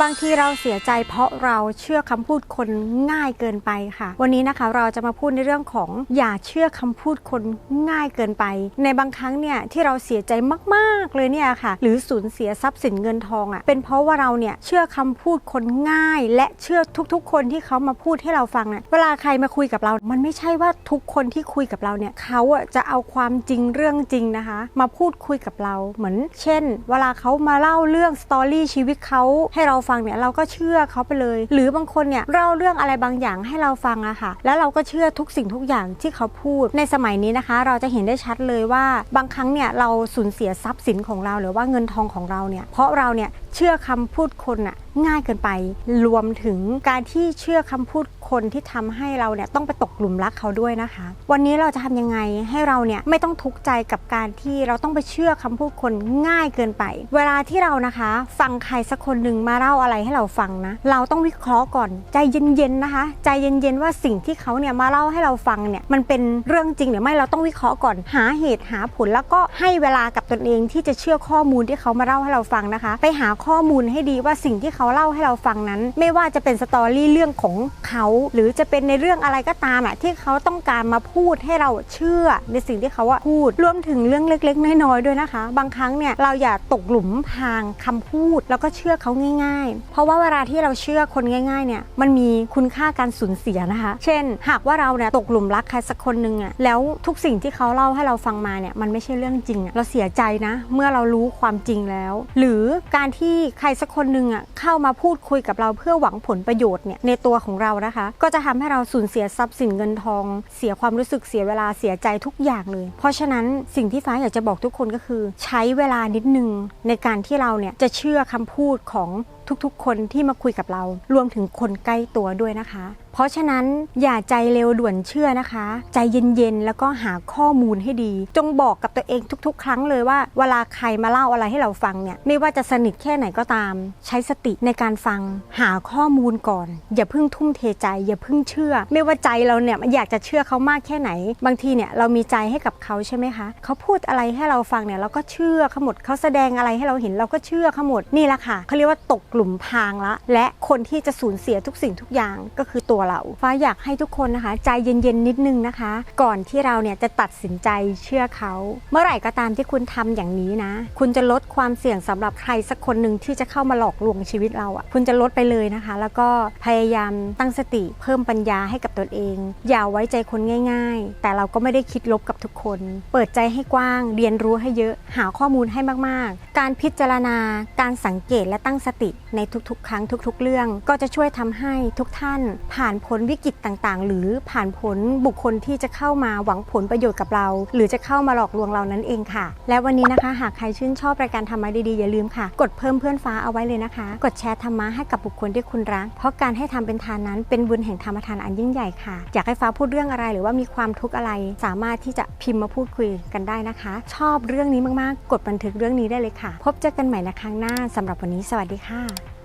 บางทีเราเสียใจเพราะเราเชื่อคำพูดคนง่ายเกินไปค่ะ วันนี้นะคะเราจะมาพูดในเรื่องของอย่าเชื่อคำพูดคนง่ายเกินไป ในบางครั้งเนี่ยที่เราเสียใจมากๆเลยเนี่ยค่ะ หรือสูญเสียทรัพย์สินเงินทองอะ่ะเป็นเพราะว่าเราเนี่ยเชื่อคำพูดคนง่าย และเชื่อทุกๆ คนที่เขามาพูดให้เราฟังเนี่ยเวลาใครมาคุยกับเรา มันไม่ใช่ว่าทุกคนที่คุยกับเราเนี่ยเขาอะจะเอาความจริงเรื่องจริงนะคะ มาพูดคุยกับเราเหมือน เช่น เวลาเขามาเล่าเรื่องสตอรี่ชีวิตเขาให้เราฟังเนี่ยเราก็เชื่อเขาไปเลย หรือบางคนเนี่ยเล่าเรื่องอะไรบางอย่างให้เราฟังอะค่ะ แล้วเราก็เชื่อทุกสิ่งทุกอย่างที่เขาพูด ในสมัยนี้นะคะ เราจะเห็นได้ชัดเลยว่าบางครั้งเนี่ยเราสูญเสียทรัพย์สินของเราหรือว่าเงินทองของเราเนี่ยเพราะเราเนี่ยเชื่อคำพูดคนอะง่ายเกินไป รวมถึงการที่เชื่อคำพูดคนที่ทำให้เราเนี่ยต้องไปตกหลุมรักเขาด้วยนะคะ วันนี้เราจะทำยังไงให้เราเนี่ยไม่ต้องทุกข์ใจกับการที่เราต้องไปเชื่อคำพูดคนง่ายเกินไป เวลาที่เรานะคะ ฟังใครสักคนหนึ่งมาเล่าาอะไรให้เราฟังนะ เราต้องวิเคราะห์ก่อนใจเย็นๆนะคะ ใจเย็นๆว่าสิ่งที่เขาเนี่ยมาเล่าให้เราฟังเนี่ยมันเป็นเรื่องจริงหรือไม่เราต้องวิเคราะห์ก่อนหาเหตุหาผลแล้วก็ให้เวลากับตนเองที่จะเชื่อข้อมูลที่เขามาเล่าให้เราฟังนะคะ ไปหาข้อมูลให้ดีว่าสิ่งที่เขาเล่าให้เราฟังนั้น ไม่ว่าจะเป็นสตอรี่เรื่องของเขาหรือจะเป็นในเรื่องอะไรก็ตามอะที่เขาต้องการมาพูดให้เราเชื่อในสิ่งที่เขาอะพูดรวมถึงเรื่องเล็ก ๆ น้อยๆด้วยนะคะ บางครั้งเนี่ยเราอย่าตกหลุมพรางคำพูดแล้วก็เชื่อเขาง่ายๆ เพราะว่าเวลาที่เราเชื่อคนง่าย ๆ เนี่ย มันมีคุณค่าการสูญเสียนะคะ เช่น หากว่าเราเนี่ยตกหลุมรักใครสักคนหนึ่งอะแล้วทุกสิ่งที่เขาเล่าให้เราฟังมาเนี่ย มันไม่ใช่เรื่องจริงอะเราเสียใจนะ เมื่อเรารู้ความจริงแล้ว หรือการที่ใครสักคนหนึ่งอะเข้ามาพูดคุยกับเราเพื่อหวังผลประโยชน์เนี่ยในตัวของเรานะคะ ก็จะทำให้เราสูญเสียทรัพย์สินเงินทอง เสียความรู้สึกเสียเวลาเสียใจทุกอย่างเลย เพราะฉะนั้นสิ่งที่ฟ้าอยากจะบอกทุกคนก็คือ ใช้เวลานิดนึงในการที่เราเนี่ยจะเชื่อคำพูดของทุกๆ คนที่มาคุยกับเรา รวมถึงคนใกล้ตัวด้วยนะคะ เพราะฉะนั้นอย่าใจเร็วด่วนเชื่อนะคะ ใจเย็นๆแล้วก็หาข้อมูลให้ดี จงบอกกับตัวเองทุก ๆ ครั้งเลยว่า เวลาใครมาเล่าอะไรให้เราฟังเนี่ยไม่ว่าจะสนิทแค่ไหนก็ตาม ใช้สติในการฟังหาข้อมูลก่อน อย่าเพิ่งทุ่มเทใจ อย่าเพิ่งเชื่อ ไม่ว่าใจเราเนี่ยมันอยากจะเชื่อเขามากแค่ไหน บางทีเนี่ยเรามีใจให้กับเขาใช่ไหมคะเขาพูดอะไรให้เราฟังเนี่ยเราก็เชื่อเขาหมดเขาแสดงอะไรให้เราเห็นเราก็เชื่อเขาหมดนี่แหละค่ะเขาเรียกว่าตกหลุมพรางละและคนที่จะสูญเสียทุกสิ่งทุกอย่างก็คือตัวเราฟ้าอยากให้ทุกคนนะคะ ใจเย็นๆนิดนึงนะคะ ก่อนที่เราเนี่ยจะตัดสินใจเชื่อเขา เมื่อไหร่ก็ตามที่คุณทำอย่างนี้นะ คุณจะลดความเสี่ยงสำหรับใครสักคนหนึ่งที่จะเข้ามาหลอกลวงชีวิตเราอะ่ะคุณจะลดไปเลยนะคะ แล้วก็พยายามตั้งสติเพิ่มปัญญาให้กับตนเอง อย่าไว้ใจคนง่าย ๆ แต่เราก็ไม่ได้คิดลบกับทุกคน เปิดใจให้กว้าง เรียนรู้ให้เยอะหาข้อมูลให้มากๆ การพิจารณาการสังเกตและตั้งสติในทุกๆ ครั้งทุก ๆ เรื่อง ก็จะช่วยทำให้ทุกท่านผ่านานพ้นวิกฤตต่างๆ หรือผ่านพ้นบุคคลที่จะเข้ามาหวังผลประโยชน์กับเรา หรือจะเข้ามาหลอกลวงเรานั่นเองค่ะ และวันนี้นะคะ หากใครชื่นชอบรายการธรรมะดีๆอย่าลืมค่ะ กดเพิ่มเพื่อนฟ้าเอาไว้เลยนะคะ กดแชร์ธรรมะให้กับบุคคลที่คุณรักเพราะการให้ทำเป็นทานนั้นเป็นบุญแห่งธรรมทานอันยิ่งใหญ่ค่ะอยากให้ฟ้าพูดเรื่องอะไรหรือว่ามีความทุกข์อะไร สามารถที่จะพิมพ์มาพูดคุยกันได้นะคะ ชอบเรื่องนี้มากๆ กดบันทึกเรื่องนี้ได้เลยค่ะ พบเจอกันใหม่ในครั้งหน้าสำหรับวันนี้สวัสดีค่ะ